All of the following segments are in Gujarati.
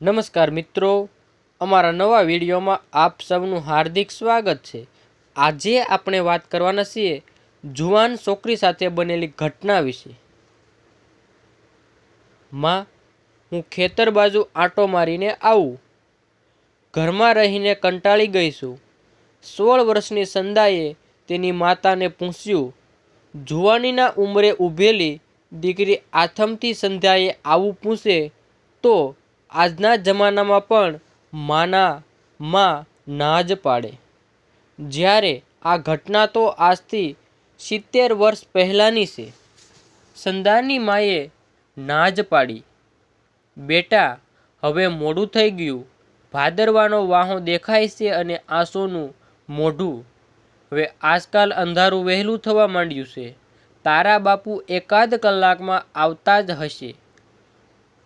નમસ્કાર મિત્રો, અમારા નવા વિડીયોમાં આપ સૌનું હાર્દિક સ્વાગત છે. આજે આપણે વાત કરવાના છીએ જુવાન છોકરી સાથે બનેલી ઘટના વિશે. માં, હું ખેતર બાજુ આંટો મારીને આવું. ઘરમાં રહીને કંટાળી ગઈ છું. સોળ વર્ષની સંદાએ તેની માતાને પૂછ્યું, જુવાનીના ઉંમરે ઊભેલી દીકરી આથમથી સંધ્યાએ આવું પૂછે તો આજના જમાનામાં પણ માના માં ના જ પાડે. જ્યારે આ ઘટના તો આજથી સિત્તેર વર્ષ પહેલાંની છે. સંદાની માએ ના જ પાડી. બેટા, હવે મોડું થઈ ગયું. ભાદરવાનો વાહો દેખાય છે અને આંસુનું મોઢું. હવે આજકાલ અંધારું વહેલું થવા માંડ્યું છે. તારા બાપુ એકાદ કલાકમાં આવતા જ હશે.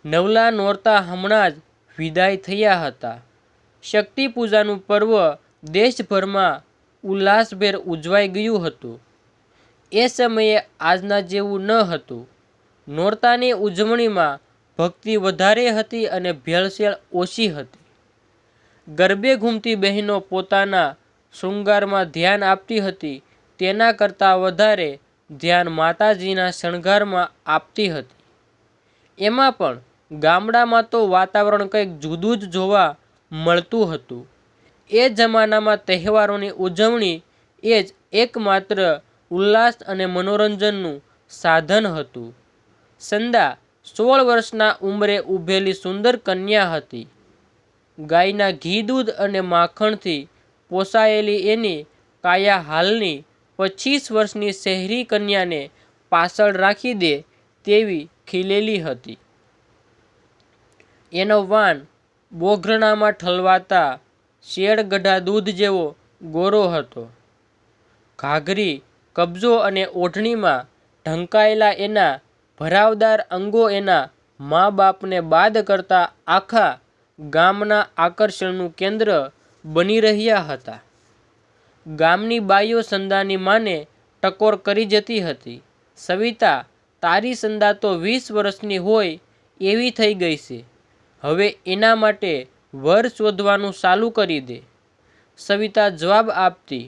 નવલા નોરતા હમણાં જ વિદાય થયા હતા. શક્તિ પૂજાનું પર્વ દેશભરમાં ઉલ્લાસભેર ઉજવાઈ ગયું હતું. એ સમયે આજના જેવું ન હતું. નોરતાની ઉજવણીમાં ભક્તિ વધારે હતી અને ભેળસેળ ઓછી હતી. ગરબે ઘૂમતી બહેનો પોતાના શૃંગારમાં ધ્યાન આપતી હતી, તેના કરતાં વધારે ધ્યાન માતાજીના શણગારમાં આપતી હતી. એમાં પણ ગામડામાં તો વાતાવરણ કંઈક જુદું જ જોવા મળતું હતું. એ જમાનામાં તહેવારોની ઉજવણી એ જ એકમાત્ર ઉલ્લાસ અને મનોરંજનનું સાધન હતું. સંદા સોળ વર્ષના ઉંમરે ઊભેલી સુંદર કન્યા હતી. ગાયના ઘી દૂધ અને માખણથી પોસાયેલી એની કાયા હાલની પચીસ વર્ષની શહેરી કન્યાને પાછળ રાખી દે તેવી ખીલેલી હતી. એનો વાન બોઘરણામાં ઠલવાતા શેળગઢા દૂધ જેવો ગોરો હતો. ઘાઘરી, કબજો અને ઓઢણીમાં ઢંકાયેલા એના ભરાવદાર અંગો એના મા બાપને બાદ કરતા આખા ગામના આકર્ષણનું કેન્દ્ર બની રહ્યા હતા. ગામની બાઈઓ સંદાની માને ટકોર કરી જતી હતી. સવિતા, તારી સંદા તો વીસ વર્ષની હોય એવી થઈ ગઈ છે. હવે એના માટે વર શોધવાનું ચાલુ કરી દે. સવિતા જવાબ આપતી,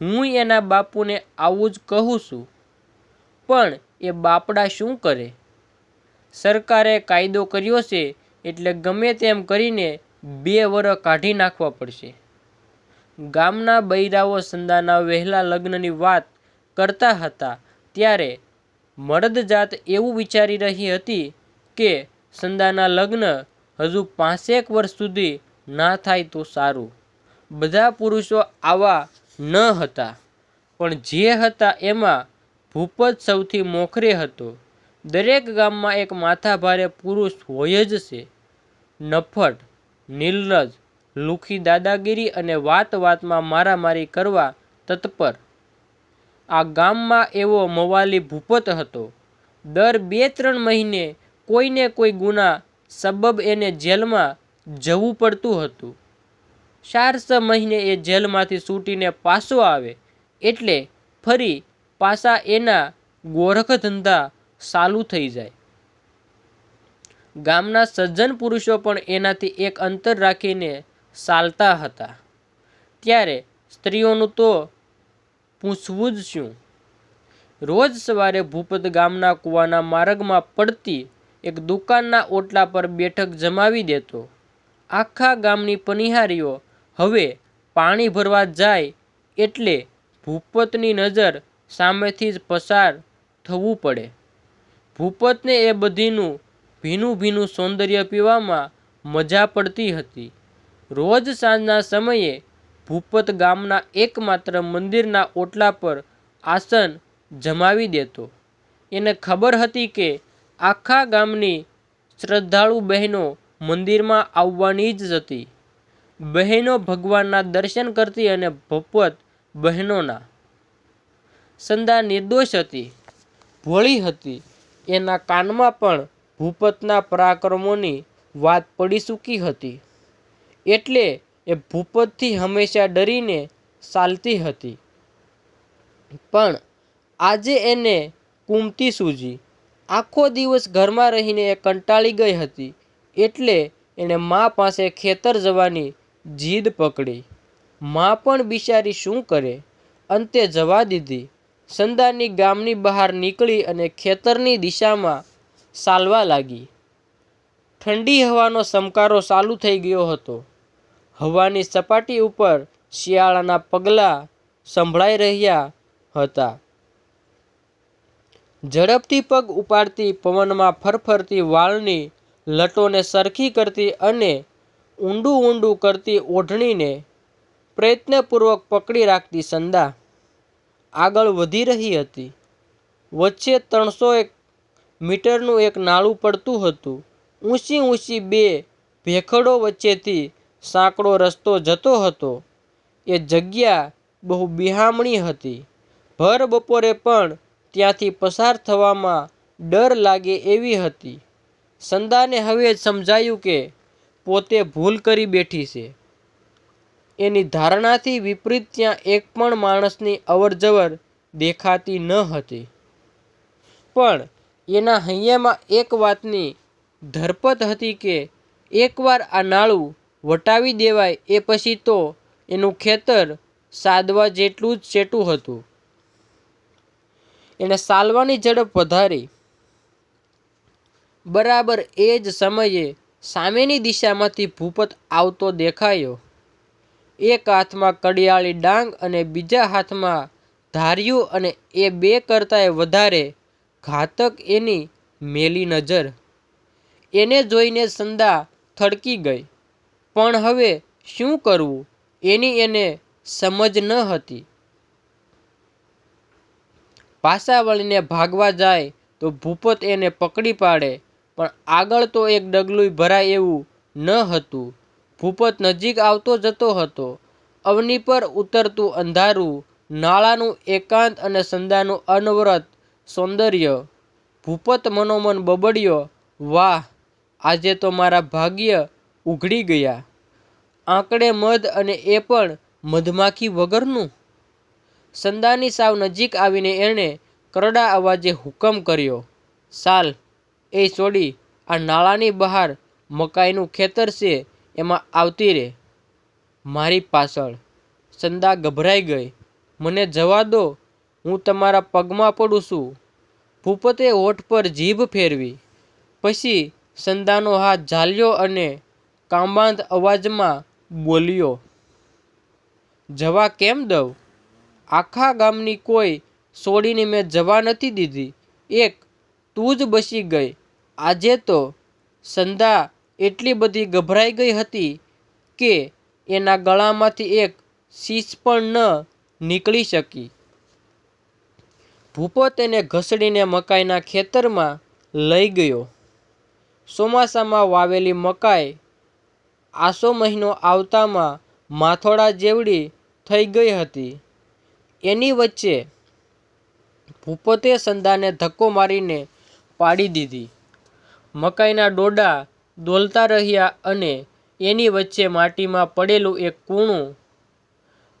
હું એના બાપુને આવું જ કહું છું, પણ એ બાપડા શું કરે? સરકારે કાયદો કર્યો છે એટલે ગમે તેમ કરીને બે વરસ કાઢી નાખવા પડશે. ગામના બૈરાઓ સંદાના વહેલા લગ્નની વાત કરતા હતા ત્યારે મળદજાત એવું વિચારી રહી હતી કે સંદાના લગ્ન હજુ પાંચેક વર્ષ સુધી ના થાય તો સારું. બધા પુરુષો આવા ન હતા, પણ જે હતા એમાં ભૂપત સૌથી મોખરે હતો. દરેક ગામમાં એક માથાભારે પુરુષ હોય જ છે. નફટ નીલરજ, લુખી દાદાગીરી અને વાત વાતમાં મારામારી કરવા તત્પર. આ ગામમાં એવો મવાલી ભૂપત હતો. દર બે ત્રણ મહિને કોઈને કોઈ ગુના સબબ એને જેલમાં જવું પડતું હતું. ચાર મહિને એ જેલમાંથી છૂટીને પાછો આવે એટલે ફરી પાછા એના ગોરખ ધંધા ચાલુ થઈ જાય. ગામના સજ્જન પુરુષો પણ એનાથી એક અંતર રાખીને ચાલતા હતા. ત્યારે સ્ત્રીઓનું તો પૂછવું જ શું? રોજ સવારે ભૂપત ગામના કૂવાના માર્ગમાં પડતી એક દુકાનના ઓટલા પર બેઠક જમાવી દેતો. આખા ગામની પનિહારીઓ હવે પાણી ભરવા જાય એટલે ભૂપતની નજર સામેથી જ પસાર થવું પડે. ભૂપતને એ બધીનું ભીનું ભીનું સૌંદર્ય પીવામાં મજા પડતી હતી. રોજ સાંજના સમયે ભૂપત ગામના એકમાત્ર મંદિરના ઓટલા પર આસન જમાવી દેતો. એને ખબર હતી કે આખા ગામની શ્રદ્ધાળુ બહેનો મંદિરમાં આવવાની જ હતી. બહેનો ભગવાનના દર્શન કરતી અને ભૂપત બહેનોના સંદા નિર્દોષ હતી. ભોળી હતી. એના કાનમાં પણ ભૂપતના પરાક્રમોની વાત પડી ચૂકી હતી. એટલે એ ભૂપતથી હંમેશા ડરીને ચાલતી હતી. પણ આજે એને કુમતી સૂજી આખો દિવસ ઘરમાં રહીને એ કંટાળી ગઈ હતી, એટલે એણે મા પાસે ખેતર જવાની જીદ પકડી. મા પણ બિચારી શું કરે? અંતે જવા દીધી. સંદાની ગામની બહાર નીકળી અને ખેતરની દિશામાં ચાલવા લાગી. ઠંડી હવાનો સમકારો ચાલુ થઈ ગયો હતો. હવાની સપાટી ઉપર શિયાળાના પગલાં સંભળાઈ રહ્યા હતા. ઝડપથી પગ ઉપાડતી, પવનમાં ફરફરતી વાળની લટોને સરખી કરતી અને ઊંડું ઊંડું કરતી ઓઢણીને પ્રયત્નપૂર્વક પકડી રાખતી સંદા આગળ વધી રહી હતી. વચ્ચે ત્રણસો એક મીટરનું એક નાળું પડતું હતું. ઊંચી ઊંચી બે ભેખડો વચ્ચેથી સાંકડો રસ્તો જતો હતો. એ જગ્યા બહુ બિહામણી હતી. ભર બપોરે પણ ત્યાંથી પસાર થવામાં ડર લાગે એવી હતી. સંદાને હવે સમજાયું કે પોતે ભૂલ કરી બેઠી છે. એની ધારણાથી વિપરીત ત્યાં એક પણ માણસની અવરજવર દેખાતી ન હતી. પણ એના હૈયામાં એક વાતની ધરપત હતી કે એકવાર આ નાળું વટાવી દેવાય એ પછી તો એનું ખેતર સાદવા જેટલું જ ચેટું હતું. એણે ચાલવાની ઝડપ વધારી. બરાબર એ જ સમયે સામેની દિશામાંથી ભૂપત આવતો દેખાયો. એક હાથમાં કડિયાળી ડાંગ અને બીજા હાથમાં ધાર્યું અને એ બે કરતાંય વધારે ઘાતક એની મેલી નજર. એને જોઈને સંદા થડકી ગઈ. પણ હવે શું કરવું? એની એને સમજ ન હતી. પાછા વળીને ભાગવા જાય તો ભૂપત એને પકડી પાડે, પણ આગળ તો એક ડગલુંય ભરાય એવું ન હતું. ભૂપત નજીક આવતો જતો હતો. અવની પર ઉતરતું અંધારું, નાળાનું એકાંત અને સંદાનું અનવરત સૌંદર્ય. ભૂપત મનોમન બબડ્યો, વાહ, આજે તો મારા ભાગ્ય ઉઘડી ગયા. આંકડે મધ અને એ પણ મધમાખી વગરનું સંદાની સાવ નજીક આવીને એણે કરડા અવાજે હુકમ કર્યો, સાલ, એ છોડી, આ નાળાની બહાર મકાઈનું ખેતર છે, એમાં આવતી રહે મારી પાછળ. સંદા ગભરાઈ ગઈ. મને જવા દો, હું તમારા પગમાં પડું છું. ભૂપતે હોઠ પર જીભ ફેરવી. પછી સંદાનો હાથ ઝાલ્યો અને કાંબાંધ અવાજમાં બોલ્યો, જવા કેમ દઉં? આખા ગામની કોઈ સોડીને મેં જવા નથી દીધી. એક, તું જ બચી ગઈ. આજે તો સંધા એટલી બધી ગભરાઈ ગઈ હતી કે એના ગળામાંથી એક શીશ પણ ન નીકળી શકી. ભૂપો તેને ઘસડીને મકાઈના ખેતરમાં લઈ ગયો. ચોમાસામાં વાવેલી મકાઈ આસો મહિનો આવતામાં માથોડા જેવડી થઈ ગઈ હતી. એની વચ્ચે ભૂપતે સંદાને ધક્કો મારીને પાડી દીધી. મકાઈના ડોડા દોલતા રહ્યા અને એની વચ્ચે માટીમાં પડેલું એક કૂણું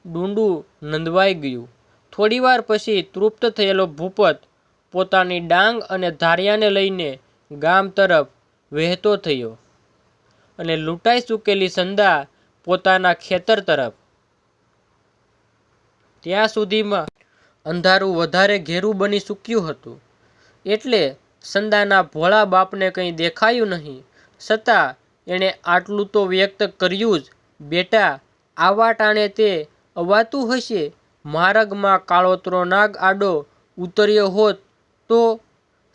ડૂંડું નંદવાઈ ગયું. થોડીવાર પછી તૃપ્ત થયેલો ભૂપત પોતાની ડાંગ અને ધારિયાને લઈને ગામ તરફ વહેતો થયો અને લૂંટાઈ ચૂકેલી સંદા પોતાના ખેતર તરફ ત્યાં સુધીમાં અંધારું વધારે ઘેરું બની ચૂક્યું હતું. એટલે સંદાના ભોળા બાપને કંઈ દેખાયું નહીં. છતાં એણે આટલું તો વ્યક્ત કર્યું જ. બેટા આવા ટાણે તે અવાતું હશે? માર્ગમાં કાળોતરો નાગ આડો ઉતર્યો હોત તો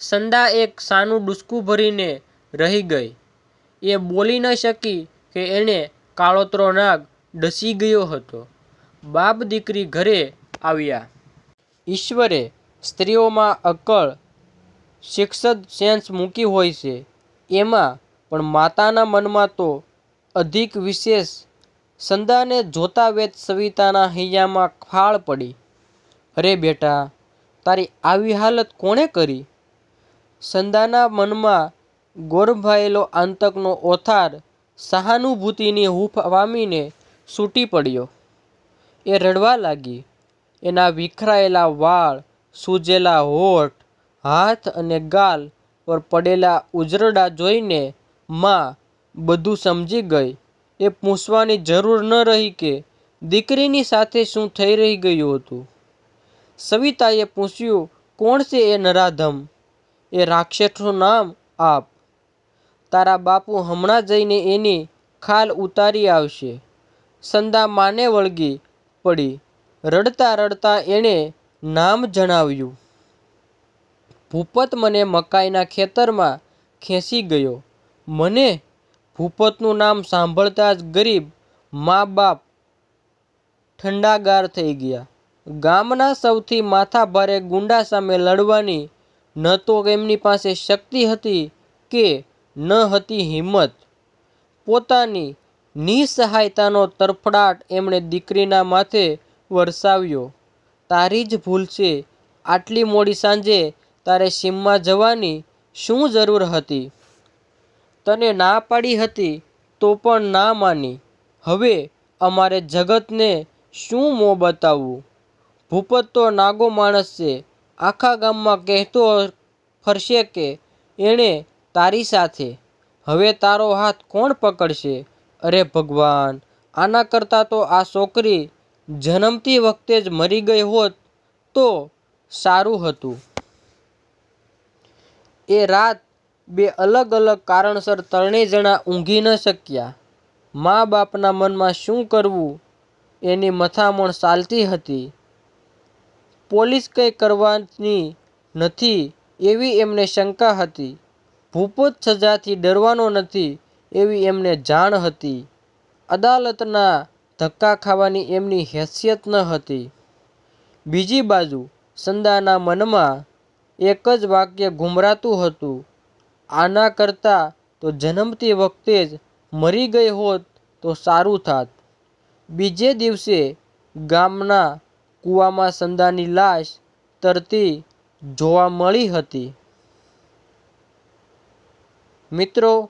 સંદા એક સાનું ડૂસકું ભરીને રહી ગઈ. એ બોલી ન શકી કે એણે કાળોતરો નાગ ડસી ગયો હતો. બાપ દીકરી ઘરે આવ્યા. ઈશ્વરે સ્ત્રીઓમાં અકળ શિક્ષદ સેન્સ મૂકી હોય છે. એમાં પણ માતાના મનમાં તો અધિક વિશેષ સંદાને જોતા વેત સવિતાના હૈયામાં ફાળ પડી. અરે બેટા, તારી આવી હાલત કોણે કરી? સંદાના મનમાં ગોરભાયેલો આતંકનો ઓથાર સહાનુભૂતિની હૂંફ પામીને છૂટી પડ્યો. એ રડવા લાગી. એના વિખરાયેલા વાળ, સૂજેલા હોઠ, હાથ અને ગાલ પર પડેલા ઉજરડા જોઈને મા બધું સમજી ગઈ. એ પૂછવાની જરૂર ન રહી કે દીકરીની સાથે શું થઈ રહી ગયું હતું. સવિતાએ પૂછ્યું, કોણ છે એ નરાધમ? એ રાક્ષસનું નામ આપ. તારા બાપુ હમણાં જઈને એની ખાલ ઉતારી આવશે. સંદા માને વળગી પડી રડતા રડતા એણે નામ જણાવ્યું. ભૂપત મને મકાઈના ખેતરમાં ખેંચી ગયો. મને ભૂપતનું નામ સાંભળતા જ ગરીબ મા બાપ ઠંડાગાર થઈ ગયા. ગામના સૌથી માથાભારે ગુંડા સામે લડવાની ન તો એમની પાસે શક્તિ હતી કે ન હતી હિંમત. પોતાની નિસહાયતાનો તરફડાટ એમણે દીકરીના માથે વરસાવ્યો. તારી જ ભૂલ છે. આટલી મોડી સાંજે તારે સીમમાં જવાની શું જરૂર હતી? તને ના પાડી હતી તો પણ ના માની. હવે અમારે જગતને શું મોં બતાવવું? ભૂપત તો નાગો માણસ છે. આખા ગામમાં કહેતો ફરશે કે, એણે તારી સાથે. હવે તારો હાથ કોણ પકડશે? અરે ભગવાન, આના કરતાં તો આ છોકરી જન્મતી વખતે જ મરી ગઈ હોત તો સારું હતું. એ રાત બે અલગ અલગ કારણસર ત્રણેય જણા ઊંઘી ન શક્યા. મા બાપના મનમાં શું કરવું એની મથામણ ચાલતી હતી. પોલીસ કંઈ કરવાની નથી એવી એમને શંકા હતી. ભૂપત સજાથી ડરવાનો નથી એવી એમને જાણ હતી. અદાલતના ધક્કા ખાવાની એમની હેસિયત ન હતી. બીજી બાજુ સંદાના મનમાં એક જ વાક્ય ગુમરાતું હતું. આના કરતાં તો જન્મતી વખતે જ મરી ગઈ હોત તો સારું થાત. બીજે દિવસે ગામના કૂવામાં સંદાની લાશ તરતી જોવા મળી હતી. મિત્રો